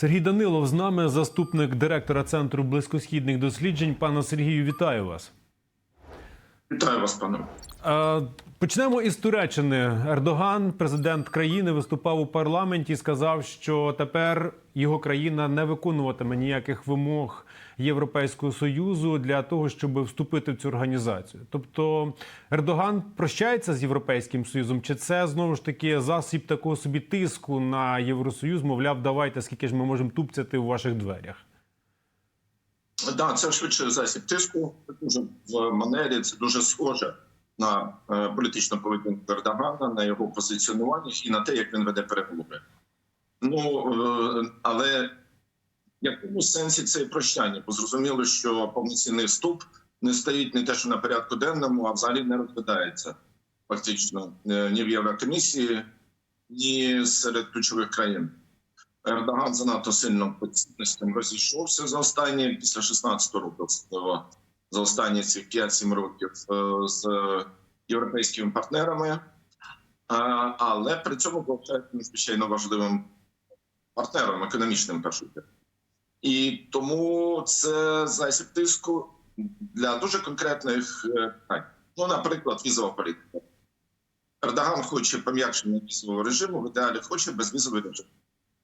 Сергій Данилов з нами, заступник директора центру близькосхідних досліджень. Пане Сергію, вітаю вас. Вітаю вас, пане. Почнемо із Туреччини. Ердоган, президент країни, виступав у парламенті і сказав, що тепер його країна не виконуватиме ніяких вимог Європейського союзу для того, щоб вступити в цю організацію. Тобто Ердоган прощається з європейським союзом, чи це знову ж таки засіб такого собі тиску на євросоюз? Мовляв, давайте скільки ж ми можемо тупцяти у ваших дверях. Да, це швидше засіб тиску. Це дуже в манері. Це дуже схоже на е, політичну поведінку Ердогана, на його позиціонування і на те, як він веде переговори. Ну е, але в якому сенсі це прощання? Бо зрозуміло, що повноцінний вступ не стоїть не те, що на порядку денному, а взагалі не розглядається фактично е, ні в Єврокомісії, ні серед ключових країн. Ердоган занадто сильно по цінностям розійшовся за останні після 16 років, за останні ці 5-7 років е, з європейськими партнерами, Е, але при цьому залишається надзвичайно важливим партнером, економічним в. І тому це засіб тиску для дуже конкретних е, питань. Ну, наприклад, візова політика. Ердоган хоче пом'якшення візового режиму, в ідеалі хоче безвізовий режим.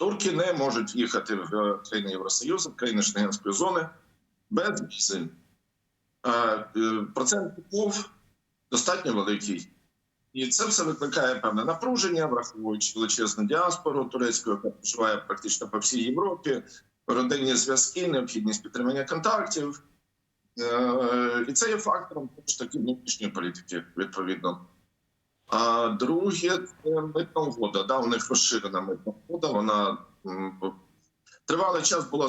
Турки не можуть їхати в країни Євросоюзу, в країни Шенгенської зони без візи. Е, е, Процент умов достатньо великий. І це все викликає певне напруження, враховуючи величезну діаспору турецьку, яка проживає практично по всій Європі, родинні зв'язки, необхідність підтримання контактів. Е, І це є фактором ж таки внутрішньої політики, відповідно. А друге, це митна угода. Да, у них розширена митна угода. Вона тривалий час була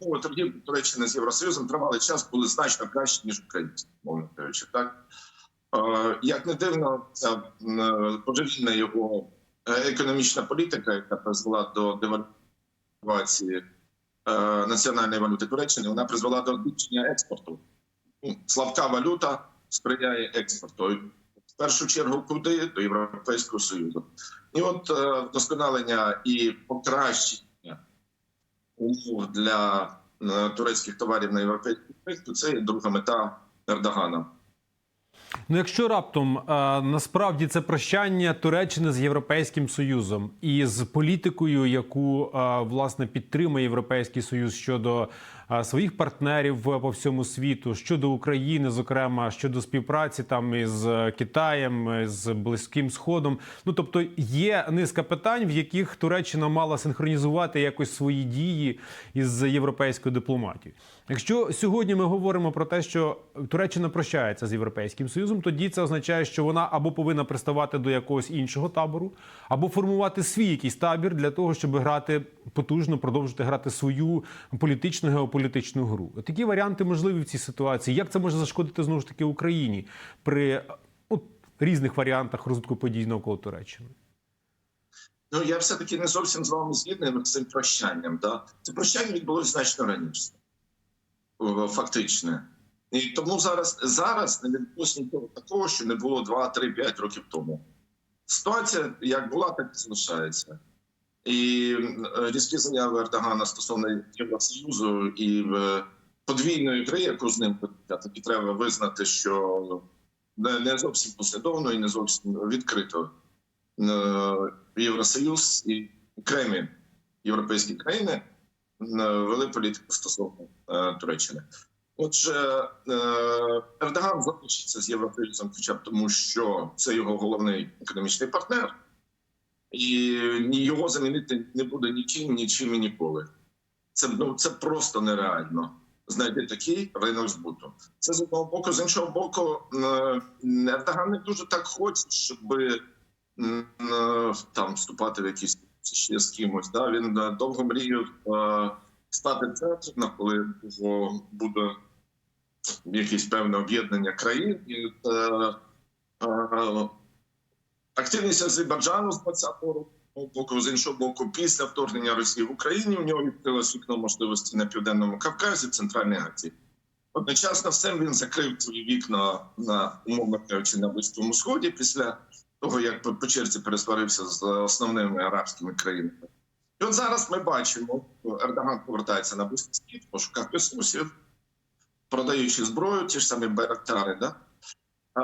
умови торгівлі Туреччини з Євросоюзом. Тривалий час були значно краще ніж українські, мовно кажучи. Так як не дивно, ця м, його е, економічна політика, яка призвела до девальвації е, національної валюти Туреччини, вона призвела до збільшення експорту. Ну, Слабка валюта сприяє експорту. Першу чергу куди до Європейського Союзу. І от е, вдосконалення і покращення умов для е, турецьких товарів на європейських ринку – це є друга мета Ердогана. Ну, якщо раптом а, насправді це прощання Туреччини з Європейським Союзом і з політикою, яку власне підтримує Європейський Союз щодо своїх партнерів по всьому світу, щодо України, зокрема щодо співпраці там із Китаєм, з Близьким Сходом. Ну тобто є низка питань, в яких Туреччина мала синхронізувати якось свої дії із європейською дипломатією. Якщо сьогодні ми говоримо про те, що Туреччина прощається з європейським союзом, тоді це означає, що вона або повинна приставати до якогось іншого табору, або формувати свій якийсь табір для того, щоб грати потужно, продовжити грати свою політичну геополітичну гру. Такі варіанти можливі в цій ситуації. Як це може зашкодити знову ж таки Україні при от, різних варіантах розвитку подій навколо Туреччини? Ну я все таки не зовсім з вами згідний з цим прощанням. Да? Це прощання відбулося значно раніше, фактично. І тому зараз зараз не відбулося нічого такого, що не було 2, 3, 5 років тому. Ситуація як була, так і залишається. І е, різкі заяви Ердогана стосовно Євросоюзу і е, подвійної гри, яку з ним таки треба визнати, що не, зовсім послідовно і не зовсім відкрито. Е, Євросоюз і окремі європейські країни вели політику стосовно Туреччини. Отже, Ердоган залишиться з європейцем, хоча б тому, що це його головний економічний партнер, і його замінити не буде нічим, нічим і ніколи. Це ну це просто нереально. Знайти такий ринок збуту. Це з одного боку, з іншого боку, е, Ердоган не дуже так хоче, щоб е, там вступати в якісь ще з кимось. Да? Він е, довго мріяв е, стати центром, коли буде якесь певне об'єднання країн. І, активність Азербайджану з 20-го року. Боку, з іншого боку, після вторгнення Росії в Україні у нього відкрилось вікно можливості на південному Кавказі, Центральній Азії. Одночасно всім він закрив свої вікна на умовно кажучи, на близькому сході після того, як по, черзі пересварився з основними арабськими країнами. І от зараз ми бачимо, Ердоган повертається на Близький Схід в пошуках ресурсів, продаючи зброю, ті ж самі Байрактари, да? Е,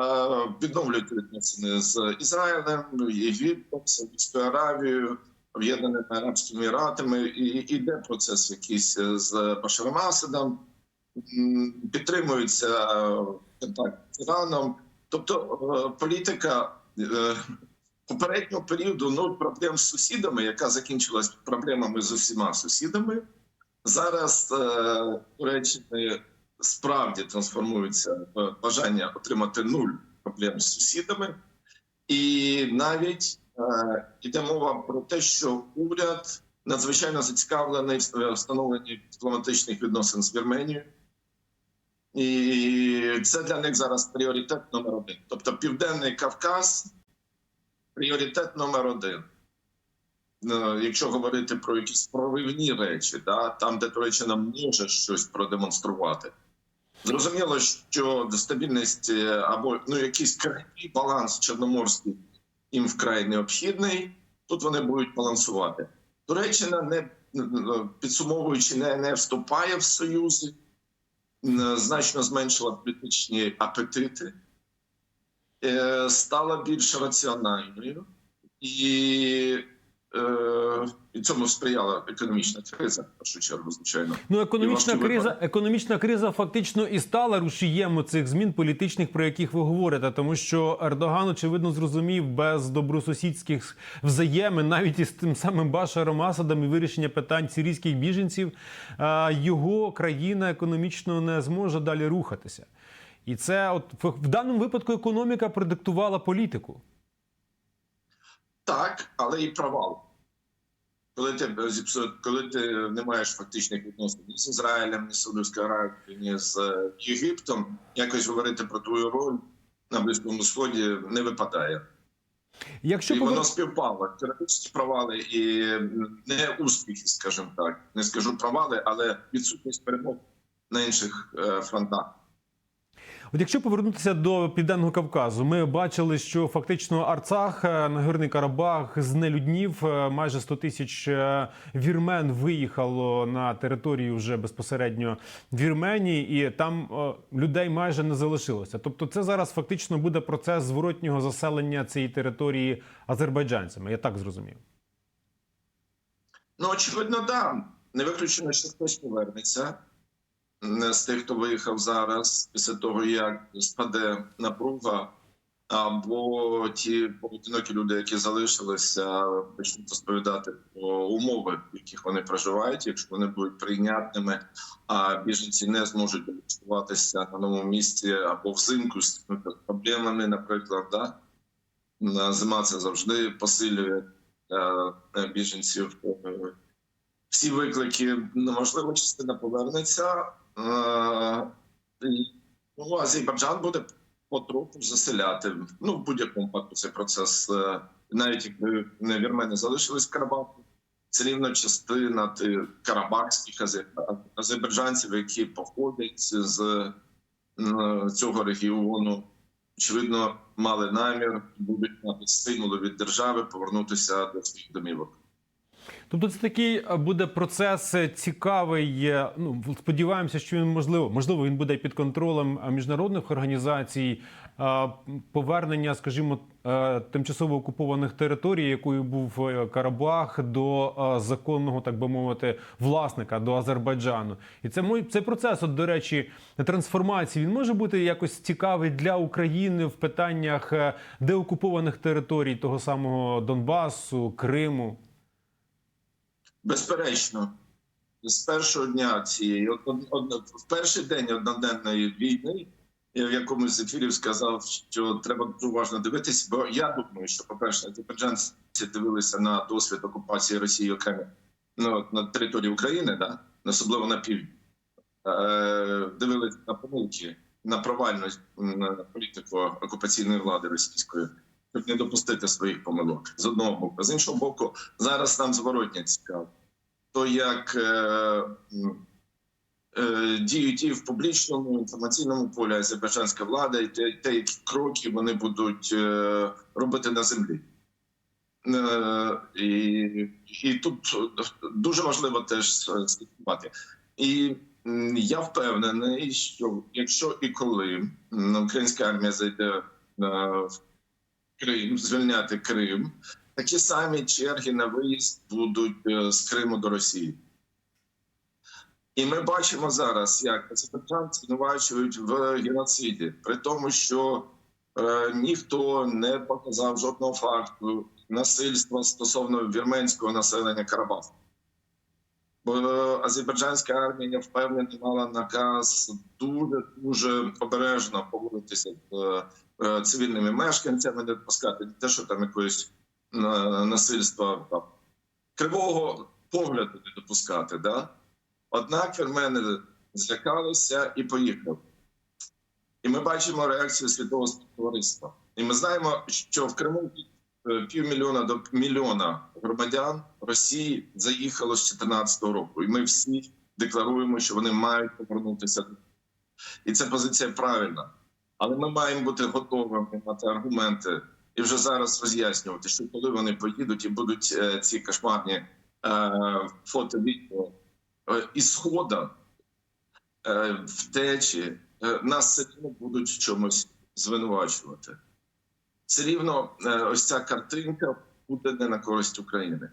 відновлюють відносини з Ізраїлем, Єгиптом, Саудівською Аравією, Об'єднаними Арабськими Еміратами, і йде процес якийсь з Башаром Асадом, підтримується е, контакт з Іраном. Тобто е, політика е, попереднього періоду нуль проблем з сусідами, яка закінчилась проблемами з усіма сусідами. Зараз е, Туреччини справді трансформується в бажання отримати нуль проблем з сусідами, і навіть е, мова про те, що уряд надзвичайно зацікавлений в встановленні дипломатичних відносин з Вірменією. І це для них зараз пріоритет номер один. Тобто Південний Кавказ пріоритет номер один. Ну, Якщо говорити про якісь проривні речі, да, там, де Туреччина може щось продемонструвати. Зрозуміло, що стабільність е, або ну, якийсь крайній баланс чорноморський їм вкрай необхідний. Тут вони будуть балансувати. Туреччина не підсумовуючи, не, не вступає в союзи, значно зменшила політичні апетити, е, стала більш раціональною, і, е, і цьому сприяла економічна криза, в першу чергу, звичайно. Ну, економічна криза, економічна криза фактично і стала рушієм цих змін політичних, про яких ви говорите, тому що Ердоган, очевидно, зрозумів без добросусідських взаємин, навіть із тим самим Башаром Асадом і вирішення питань сирійських біженців, е, його країна економічно не зможе далі рухатися. І це, от в даному випадку, економіка продиктувала політику. Так, але і провал. Коли ти, коли ти не маєш фактичних відносин ні з Ізраїлем, ні з Саудовською Аравією, ні з е, Єгиптом, якось говорити про твою роль на Близькому Сході не випадає. Якщо і повер- воно співпало. Теоретичні провали і не успіхи, скажімо так. Не скажу провали, але відсутність перемог на інших е, фронтах. От якщо повернутися до південного Кавказу, ми бачили, що фактично Арцах, е, Нагорний Карабах знелюднів е, майже 100 тисяч е, вірмен виїхало на територію вже безпосередньо Вірменії, і там людей майже не залишилося. Тобто, це зараз фактично буде процес зворотнього заселення цієї території азербайджанцями. Я так зрозумів. Ну, очевидно, да. Не виключено, що хтось повернеться з тих, хто виїхав зараз, після того, як спаде напруга, або ті поодинокі люди, які залишилися, почнуть розповідати про умови, в яких вони проживають, якщо вони будуть прийнятними, а біженці не зможуть влаштуватися на новому місці або взимку з проблемами, наприклад, да? Зима це завжди посилює е, біженців. Е, Всі виклики неможливо, частина повернеться. Е, Ну, Азербайджан буде потроху заселяти. Ну, в будь-якому випадку цей процес, е, навіть якби не вірмени залишились в Карабаху, це рівно частина тих карабахських азер- азербайджанців, які походять з цього регіону очевидно, мали намір, будуть мати стимули від держави повернутися до своїх домівок. Тобто це такий е, буде процес е, цікавий. е, Ну сподіваємося, що він можливо, можливо, він буде під контролем міжнародних організацій. Повернення, скажімо, тимчасово окупованих територій, якою був Карабах, до законного, так би мовити, власника до Азербайджану. І це цей процес, от, до речі, трансформації. Він може бути якось цікавий для України в питаннях деокупованих територій того самого Донбасу, Криму. Безперечно, з першого дня цієї в перший день одноденної війни я в якомусь з ефірів сказав, що треба дуже уважно дивитися, бо я думаю, що, по-перше, азербайджанці дивилися на досвід окупації Росії окремо ну, на території України, да? особливо на півдні. Е, дивилися на помилки, на провальну м, політику окупаційної влади російської, щоб не допустити своїх помилок з одного боку. З іншого боку, зараз нам зворотня цікаво. То як е, е, діють і в публічному інформаційному полі азербайджанська влада, і те, те, які кроки вони будуть е, робити на землі. Е, І, і тут дуже важливо теж слідкувати. І я впевнений, що якщо і коли українська армія зайде е, в Крим, звільняти Крим, такі самі черги на виїзд будуть е, з Криму до Росії. І ми бачимо зараз, як Азербайджан звинувачують в геноциді, при тому, що е, ніхто не показав жодного факту насильства стосовно вірменського населення Карабаху. Бо е, азербайджанська армія, я впевнений, мала наказ дуже дуже обережно поводитися з е, цивільними мешканцями, не допускати те, що там якоїсь е, насильства там, кривого погляду не допускати. Да? Однак вірмени злякалися і поїхали. І ми бачимо реакцію світового товариства. І ми знаємо, що в Криму е, півмільйона до мільйона громадян Росії заїхало з 2014 року. І ми всі декларуємо, що вони мають повернутися. І ця позиція правильна. Але ми маємо бути готовими мати аргументи і вже зараз роз'яснювати, що коли вони поїдуть і будуть е, ці кошмарні е, фото відео е, ісхода втечі, нас все рівно будуть в чомусь звинувачувати. Все рівно ось ця картинка буде не на користь України.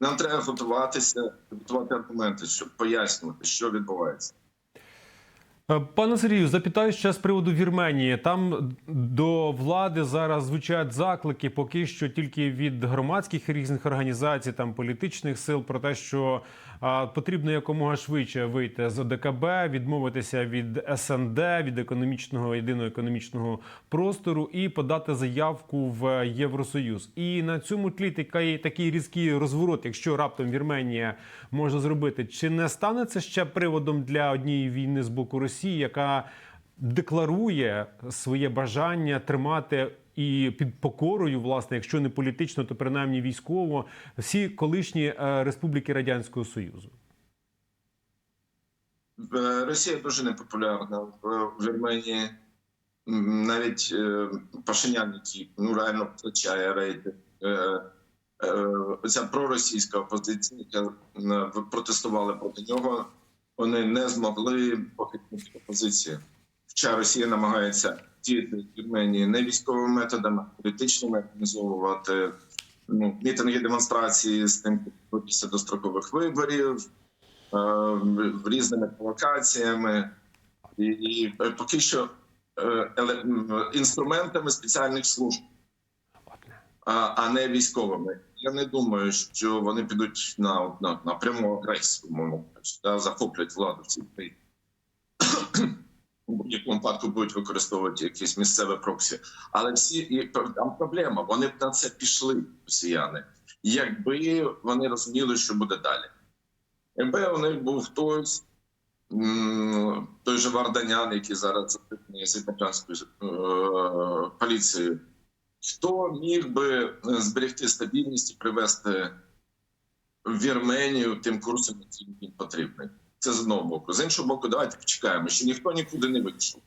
Нам треба готуватися, готувати аргументи, щоб пояснювати, що відбувається. Е, Пане Сергію, запитаю ще з приводу Вірменії. Там до влади зараз звучать заклики, поки що тільки від громадських різних організацій, там політичних сил, про те, що потрібно якомога швидше вийти з ОДКБ, відмовитися від СНД, від економічного єдиного економічного простору і подати заявку в Євросоюз. І на цьому тлі такий, такий різкий розворот, якщо раптом Вірменія може зробити, чи не стане це ще приводом для однієї війни з боку Росії, яка декларує своє бажання тримати і під покорою, власне, якщо не політично, то принаймні військово, всі колишні е, республіки Радянського Союзу. Е, Росія дуже непопулярна в в Вірменії. Навіть е, Пашинян, який ну реально втрачає. Е, е, Оця проросійська опозиція, яка е, протестувала проти нього, вони не змогли похитнути опозицію. Хоча Росія намагається діяти в Вірменії не військовими методами, а політичними організовувати ну, мітинги, демонстрації з тим, щоб готуватися до строкових виборів е, різними провокаціями, і, і е, поки що е, м, інструментами спеціальних служб, а, а не військовими. Я не думаю, що вони підуть на, на, на пряму агресію, мовно захоплять владу в цій країні. У будь-якому випадку будуть використовувати якісь місцеві проксі. Але всі і там проблема. Вони б на це пішли, росіяни, якби вони розуміли, що буде далі. Якби у них був хтось, той же Варданян, який зараз азербайджанською е, поліцією, хто міг би зберегти стабільність і привести Вірменію тим курсом, який їм потрібний. Це з одного боку. З іншого боку, давайте почекаємо, що ніхто нікуди не вийшов.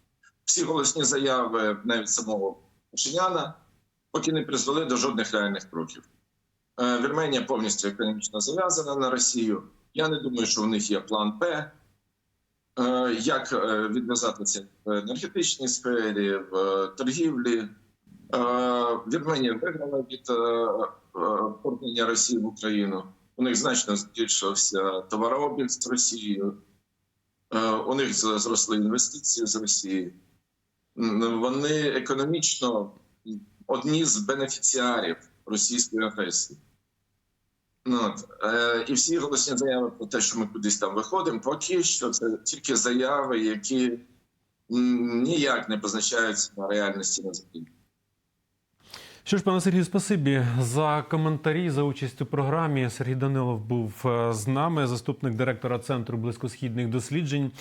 Всі голосні заяви навіть самого Пашиняна поки не призвели до жодних реальних кроків. Е, Вірменія повністю економічно зав'язана на Росію. Я не думаю, що в них є план П. Е, Як е, відв'язатися в енергетичній сфері, в торгівлі? Вірменія виграла від вторгнення Росії в Україну. У них значно збільшився товарообіг з Росією. Е, У них зросли інвестиції з Росії. Вони економічно одні з бенефіціарів російської агресії. Ну, от. Е, і всі голосні заяви про те, що ми кудись там виходимо, поки що це тільки заяви, які ніяк не позначаються на реальності на землі. Що ж, пане Сергію, спасибі за коментарі, за участь у програмі. Сергій Данилов був е, з нами, заступник директора Центру близькосхідних досліджень.